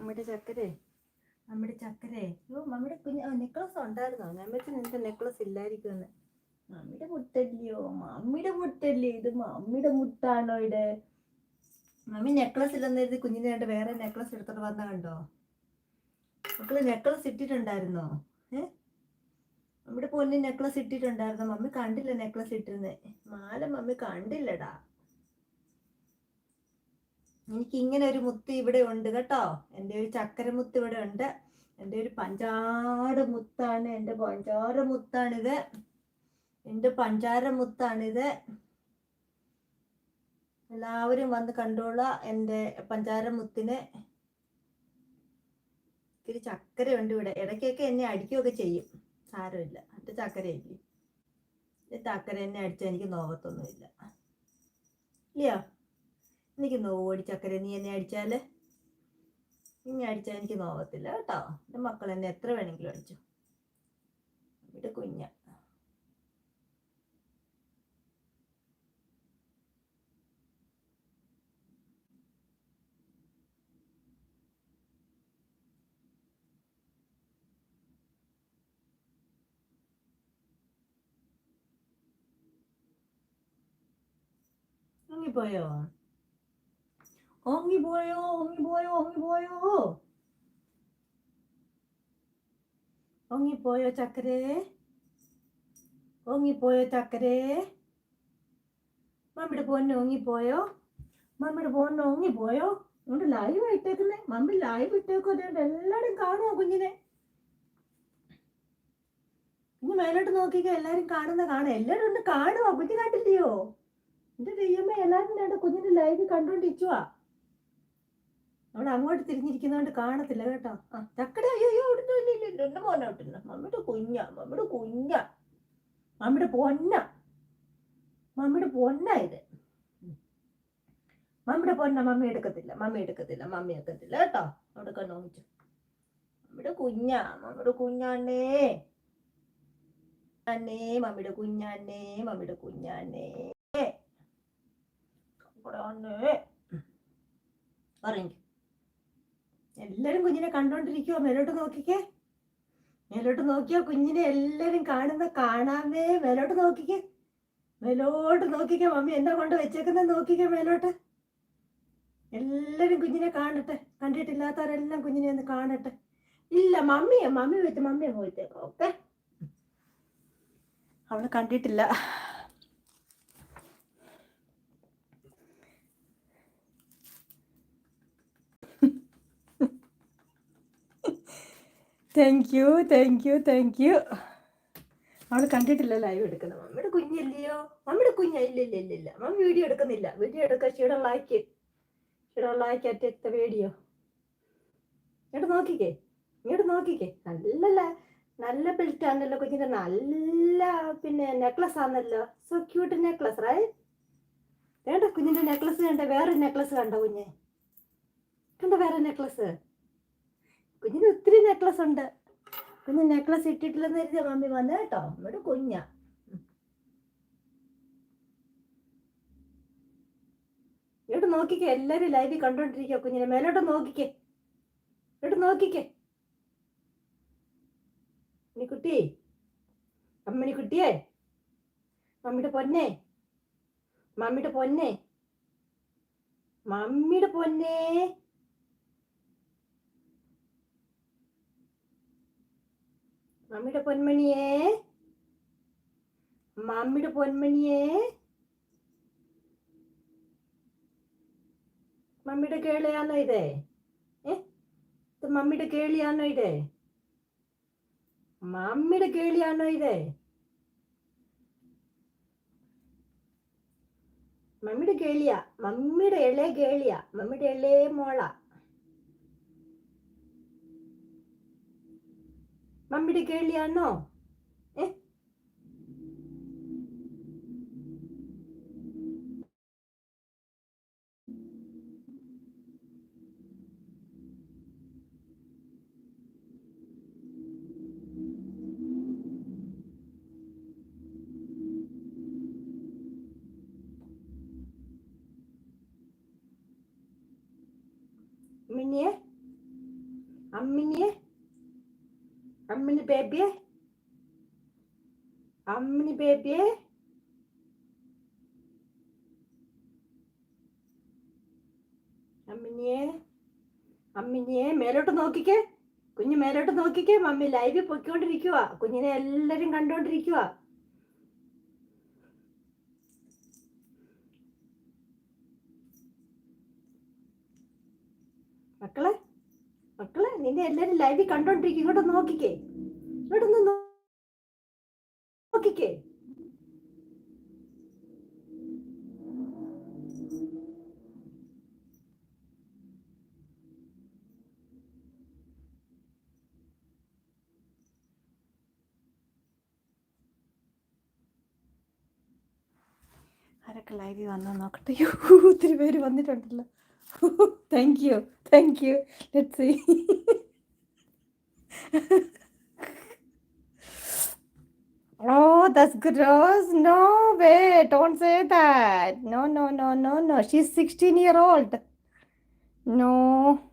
മമ്മിയുടെ ചക്കരേ നമ്മുടെ ചക്കരേ. ഓ മമ്മിയുടെ കുഞ്ഞ് നെക്ലസ് ഉണ്ടായിരുന്നോ? വെച്ച് നിന്റെ നെക്ലസ് ഇല്ലായിരിക്കുമെന്ന്. മമ്മിയുടെ മുട്ടല്ലയോ മമ്മിയുടെ മുട്ടല്ലേ ഇത്? മമ്മിയുടെ മുട്ടാണോ ഇത്? മമ്മി നെക്ലസ് ഇല്ലെന്ന് കുഞ്ഞിനെ കണ്ട് വേറെ നെക്ലസ് എടുത്തോണ്ട് വന്ന കണ്ടോ? മക്കൾ നെക്ലസ് ഇട്ടിട്ടുണ്ടായിരുന്നോ? ഏ? മമ്മിയുടെ പൊന്നിന് നെക്ലസ് ഇട്ടിട്ടുണ്ടായിരുന്നോ. മമ്മി കണ്ടില്ല നെക്ലസ് ഇട്ടിരുന്നേ മാല മമ്മി കണ്ടില്ലടാ. എനിക്ക് ഇങ്ങനെ ഒരു മുത്ത് ഇവിടെ ഉണ്ട് കേട്ടോ. എന്റെ ഒരു ചക്കരമുത്ത് ഇവിടെ ഉണ്ട്. എന്റെ ഒരു പഞ്ചാര മുത്താണ്. എന്റെ പഞ്ചാര മുത്താണിത്. എന്റെ പഞ്ചാര മുത്താണിത്. എല്ലാവരും വന്ന് കണ്ടോളാം എന്റെ പഞ്ചാര മുത്തിനെ. ഇത്തിരി ചക്കരയുണ്ട് ഇവിടെ. ഇടയ്ക്കൊക്കെ എന്നെ അടിക്കുകയൊക്കെ ചെയ്യും. സാരമില്ല. എന്റെ ചക്കരയില്ലേ? എന്റെ ചക്കര എന്നെ അടിച്ചാൽ എനിക്ക് നോവത്തൊന്നുമില്ല ഇല്ലയോ? എനിക്ക് നോവടി ചക്കര നീ എന്നെ അടിച്ചാൽ നീ അടിച്ചാൽ എനിക്ക് നോവത്തില്ല കേട്ടോ. എന്റെ മക്കൾ എന്നെ എത്ര വേണമെങ്കിലും അടിച്ചു. ഇവിടെ കുഞ്ഞ. പോയോ 엉이 보여요 엉이 보여요 엉이 보여요. 엉이 보여 자 그래. 엉이 보여 자 그래. മമ്മിയുടെ പോന്നെ 보여? പോയോ മമ്മിയുടെ പോന്നെ 보여? പോയോ അതുകൊണ്ട് ലൈവ് ഇട്ടേക്കുന്നേ മമ്മി ലൈവ് ഇട്ടേക്കോ അതുകൊണ്ട് എല്ലാവരും കാണുമോ കുഞ്ഞിനെ? കുഞ്ഞ് മേലോട്ട് നോക്കിക്കോ എല്ലാവരും കാണുന്ന കാണാം എല്ലാവരും ഒന്ന് കാണുമോ കുഞ്ഞ് കണ്ടില്ലയോ? എന്റെ ദൈവമേ എല്ലാവരും കുഞ്ഞിന്റെ ലൈവ് കണ്ടോണ്ടിരിക്കുവാ. അവിടെ അങ്ങോട്ട് തിരിഞ്ഞിരിക്കുന്നതുകൊണ്ട് കാണത്തില്ല കേട്ടോ. ആ ചക്കട അയ്യോ ഇവിടുന്ന് ഇല്ല എന്റെ മോനെ വിട്ടില്ല മമ്മിയുടെ കുഞ്ഞ മമ്മിയുടെ കുഞ്ഞ. മമ്മിയുടെ പൊന്ന. മമ്മിയുടെ പൊന്ന ഇത്. മമ്മിയുടെ പൊന്ന മമ്മി എടുക്കത്തില്ല മമ്മി എടുക്കത്തില്ല മമ്മി എടുക്കത്തില്ല കേട്ടോ. അവിടെ കണ്ണോമിച്ചു മമ്മിയുടെ കുഞ്ഞ മമ്മിയുടെ കുഞ്ഞാണേ അന്നേ മമ്മിയുടെ കുഞ്ഞാന്നേ മമ്മിയുടെ കുഞ്ഞാന്നേ. അന്നേ. എല്ലാരും കുഞ്ഞിനെ കണ്ടോണ്ടിരിക്കുവോ? മേലോട്ട് നോക്കിക്കേ. മേലോട്ട് നോക്കിയോ കുഞ്ഞിനെ എല്ലാരും കാണുന്ന കാണാമേ മേലോട്ട് നോക്കിക്കേ. മേലോട്ട് നോക്കിക്കേ മമ്മി. എന്താ കൊണ്ട് വെച്ചേക്കുന്നത് നോക്കിക്കേ മേലോട്ട്. എല്ലാരും കുഞ്ഞിനെ കാണട്ടെ. കണ്ടിട്ടില്ലാത്തവരെല്ലാം കുഞ്ഞിനെ ഒന്ന് കാണട്ടെ. ഇല്ല മമ്മിയെ. മമ്മി വെച്ച് മമ്മിയെ പോയിത്തേക്കോ ഓക്കെ. അവൾ കണ്ടിട്ടില്ല. Thank you thank you thank you അവൾ കണ്ടിട്ടില്ല ലൈവ് എടുക്കുന്നത്. മമ്മിയുടെ കുഞ്ഞില്ലയോ? മമ്മിയുടെ ഇല്ല മമ്മി വീഡിയോ എടുക്കുന്നില്ല. വീഡിയോ എടുക്കാൻ ഷീഡ ലൈക്ക് ഷീഡ ലൈക്ക് അറ്റ് വീഡിയോ ഇങ്ങോട്ട് നോക്കിക്കേ. ഇങ്ങോട്ട് നോക്കിക്കേ. നല്ല നല്ല ബെൽറ്റ് ആണല്ലോ കുഞ്ഞിന്റെ. നല്ല പിന്നെ നെക്ലസ് ആണല്ലോ. സോ ക്യൂട്ട് നെക്ലസ് റൈ വേണ്ട കുഞ്ഞിന്റെ നെക്ലസ് കണ്ട വേറെ നെക്ലസ് കണ്ടോ കുഞ്ഞെ? കണ്ട വേറെ നെക്ലസ് കുഞ്ഞിന് ഒത്തിരി നെക്ലസ് ഉണ്ട്. കുഞ്ഞ് നെക്ലസ് ഇട്ടിട്ടില്ലെന്ന് കരുതിയ മമ്മി വന്ന കേട്ടോ. നമ്മുടെ കുഞ്ഞ. ഇങ്ങോട്ട് നോക്കിക്കേ എല്ലാരും ലൈവിൽ കണ്ടോണ്ടിരിക്കുക കുഞ്ഞിനെ. മേലോട്ട് നോക്കിക്കേ. ഇങ്ങോട്ട് നോക്കിക്കേ. കുട്ടി അമ്മണി കുട്ടിയേ മമ്മിയുടെ പൊന്നെ. മമ്മിയുടെ പൊന്നെ. മമ്മിയുടെ പൊന്നേ. മമ്മിയുടെ പൊന്മണിയേ. മമ്മിയുടെ പൊന്മണിയേ. മമ്മിയുടെ കേളിയാണോ ഇതേ? ഏ? മമ്മിയുടെ കേളിയാണോ ഇതേ? മമ്മിയുടെ കേളിയാണോ ഇതേ? മമ്മിയുടെ കേളിയ. മമ്മിയുടെ ഇളയ കേളിയ. മമ്മിയുടെ ഇളയ മോള. Man blir girlier nå. Eh. Amminiye. Amminiye. Ammini ബേബിയെ? Ammini ബേബിയെ? അമ്മിനിയെ അമ്മിനിയെ മേലോട്ട് നോക്കിക്കേ. കുഞ്ഞ് മേലോട്ട് നോക്കിക്കേ. മമ്മി ലൈവ് പൊയ്ക്കൊണ്ടിരിക്കുക കുഞ്ഞിനെ എല്ലാരും കണ്ടോണ്ടിരിക്കുക മക്കളെ മക്കളെ നിന്നെ എല്ലാരും ലൈവിൽ കണ്ടോണ്ടിരിക്കും. ഇങ്ങോട്ട് നോക്കിക്കേ. ഇങ്ങോട്ടൊന്ന് നോക്കിക്കേ. ആരൊക്കെ ലൈവിൽ വന്നോ നോക്കട്ടെ. ഒത്തിരി പേര് വന്നിട്ടുണ്ടല്ലോ. thank you. Thank you. Let's see. oh, that's gross. No, way. Don't say that. No, no, no, no, no. She's 16 year old. No.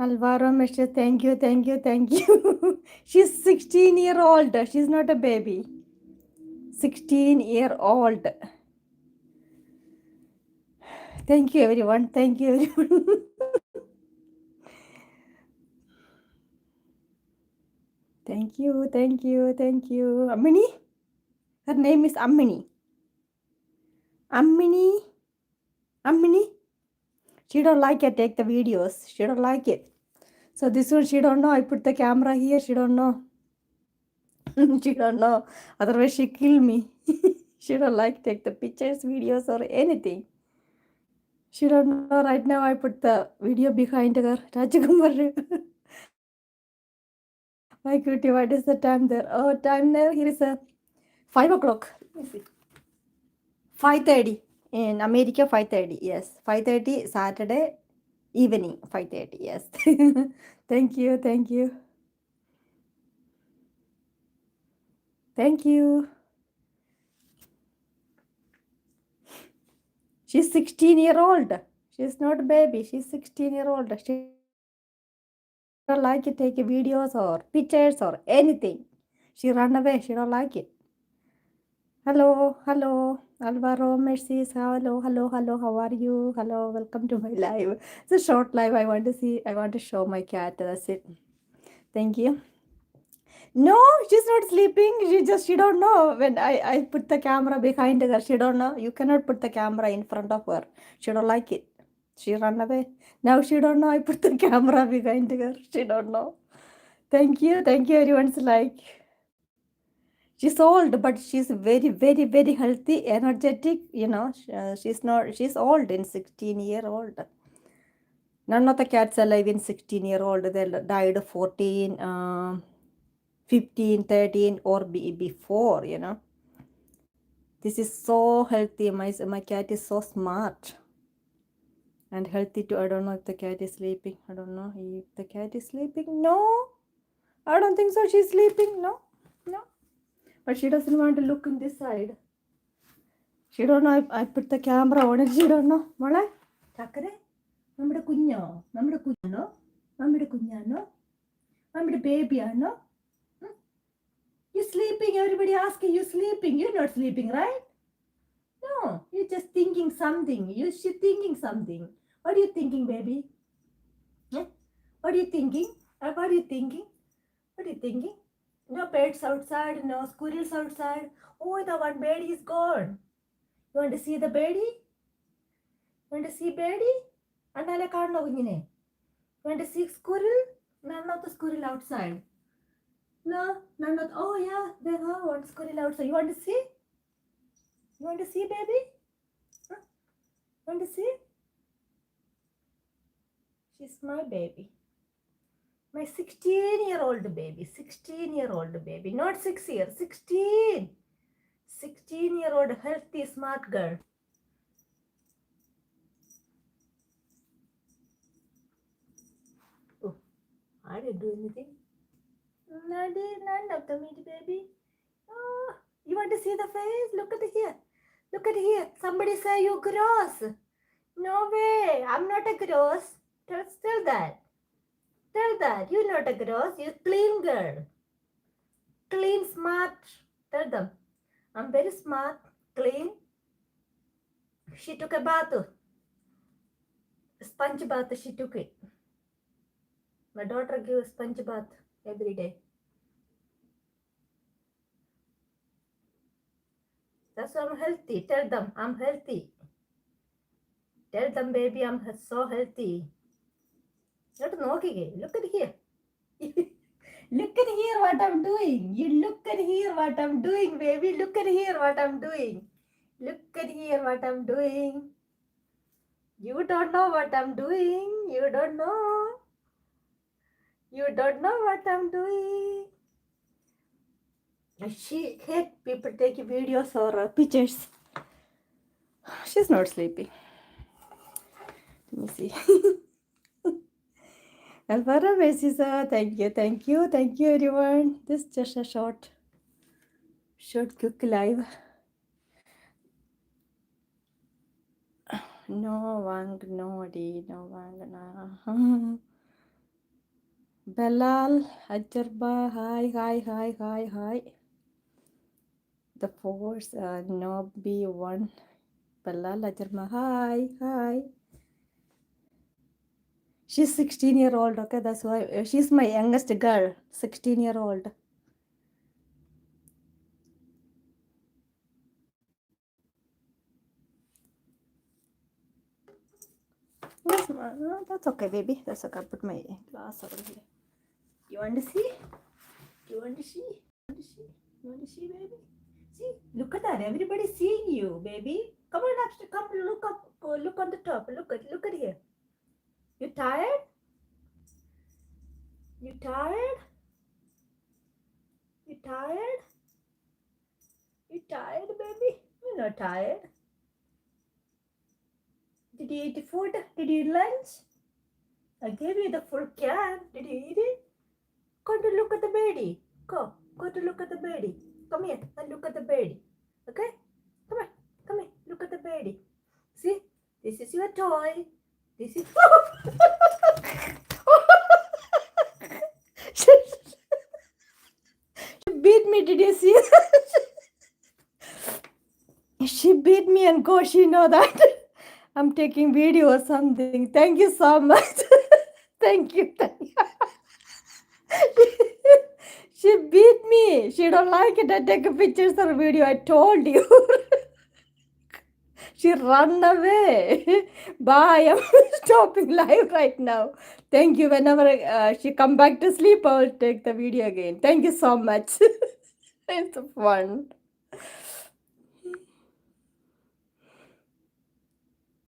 Alvaro Mister. thank you, thank you, thank you. She's 16 year old. She's not a baby. 16 year old. Thank you, everyone. Thank you, everyone. thank you, thank you, thank you. Amini? Her name is Amini. Amini? Amini? She don't like it. Take the videos. She don't like it. So this one, she don't know. I put the camera here. She don't know. she don't know. Otherwise, she kill me. she don't like take the pictures, videos, or anything. She don't know. Right now, I put the video behind her. Rajakumar. My cutie, what is the time there? Oh, time there. Here is a five o'clock. Let me see. Five thirty in America. Five thirty. Yes, five thirty Saturday evening. Five thirty. Yes. thank you. Thank you. Thank you. She's sixteen year old. She's not a baby. She's sixteen year old. She don't like it. Take videos or pictures or anything. She run away. She don't like it. Hello, hello, Alvaro, Mercedes. Hello, hello, hello. How are you? Hello, welcome to my live. It's a short live. I want to see. I want to show my cat. That's it. Thank you. No, she's not sleeping. She just she don't know. When I I put the camera behind her, she don't know. You cannot put the camera in front of her. She don't like it. She run away. Now she don't know. I put the camera behind her. She don't know. Thank you. Thank you. Everyone's like. She's old, but she's very, very, very healthy, energetic. You know, uh, she's not. She's old in sixteen year old. None of the cats alive in sixteen year old. They died fourteen, um, 15, 13, or be, before. You know, this is so healthy. My my cat is so smart and healthy too. I don't know if the cat is sleeping. I don't know if the cat is sleeping. No, I don't think so. She's sleeping. No, no. But she doesn't want to look in this side. She don't know. I, I put the camera on it. She don't know. മോളെ ചക്കരെ നമ്മുടെ കുഞ്ഞോ നമ്മുടെ കുഞ്ഞാണോ നമ്മുടെ കുഞ്ഞാണോ നമ്മുടെ ബേബിയാണോ you're sleeping. Everybody asking you sleeping. You're not sleeping, right? No, you're just thinking something. You're thinking something. What are you thinking, baby? Yeah? What are you thinking? Uh, what are you thinking? What are you thinking? No pets outside, no squirrels outside. Oh, the one baby is gone. You want to see the birdie? You want to see birdie? And I can't know. You want to see squirrel? None of the squirrel outside. No, none of. Oh yeah, there are one squirrel outside. You want to see? You want to see, baby? Huh? Want to see? She's my baby. My 16 year old baby. 16 year old baby. Not 6 years. 16. 16 year old healthy smart girl. Oh, I didn't do anything. I did none of the meat, baby. Oh, you want to see the face? Look at here. Look at here. Somebody say you gross. No way. I'm not a gross. Tell, tell that. Tell that. You're not a gross. You're clean girl. Clean, smart. Tell them. I'm very smart, clean. She took a bath. A sponge bath, she took it. My daughter gives sponge bath every day. That's why I'm healthy. Tell them I'm healthy. Tell them, baby, I'm so healthy. Not knocking. Look at here. look at here what I'm doing. You look at here what I'm doing, baby. Look at here what I'm doing. Look at here what I'm doing. You don't know what I'm doing. You don't know. You don't know what I'm doing. She hate people taking videos or uh, pictures. She's not sleepy. Let me see. Alvaro Mesiza, thank you, thank you, thank you, everyone. This is just a short, short, quick live. No Wang, no Di, no Wang, na. Belal, Ajarba, hi, hi, hi, hi, hi. The force, uh, no B1. Belal, Ajarma, hi, hi. She's 16 year old, okay? That's why uh, she's my youngest girl, 16 year old. Yes, ma- that's okay, baby. That's okay. I put my glass over here. You want to see? You want to see? You want to see? You want to see, baby? See, look at that. Everybody's seeing you, baby. Come on, up, come look up. Go look on the top. Look at, look at here. You tired? You tired? You tired? You tired, baby? You're not tired. Did you eat food? Did you eat lunch? I gave you the full can. Did you eat it? Go to look at the baby. Go. Go to look at the baby. Come here and look at the baby. Okay? Come on. Come here. Look at the baby. See? This is your toy. This is. she beat me. Did you see that? she beat me and go. She know that. I'm taking video or something. Thank you so much. Thank you. Thank you. she beat me. She don't like it. I take pictures or video. I told you. she run away. Bye. I'm stopping live right now. Thank you. Whenever uh, she come back to sleep, I will take the video again. Thank you so much. it's fun.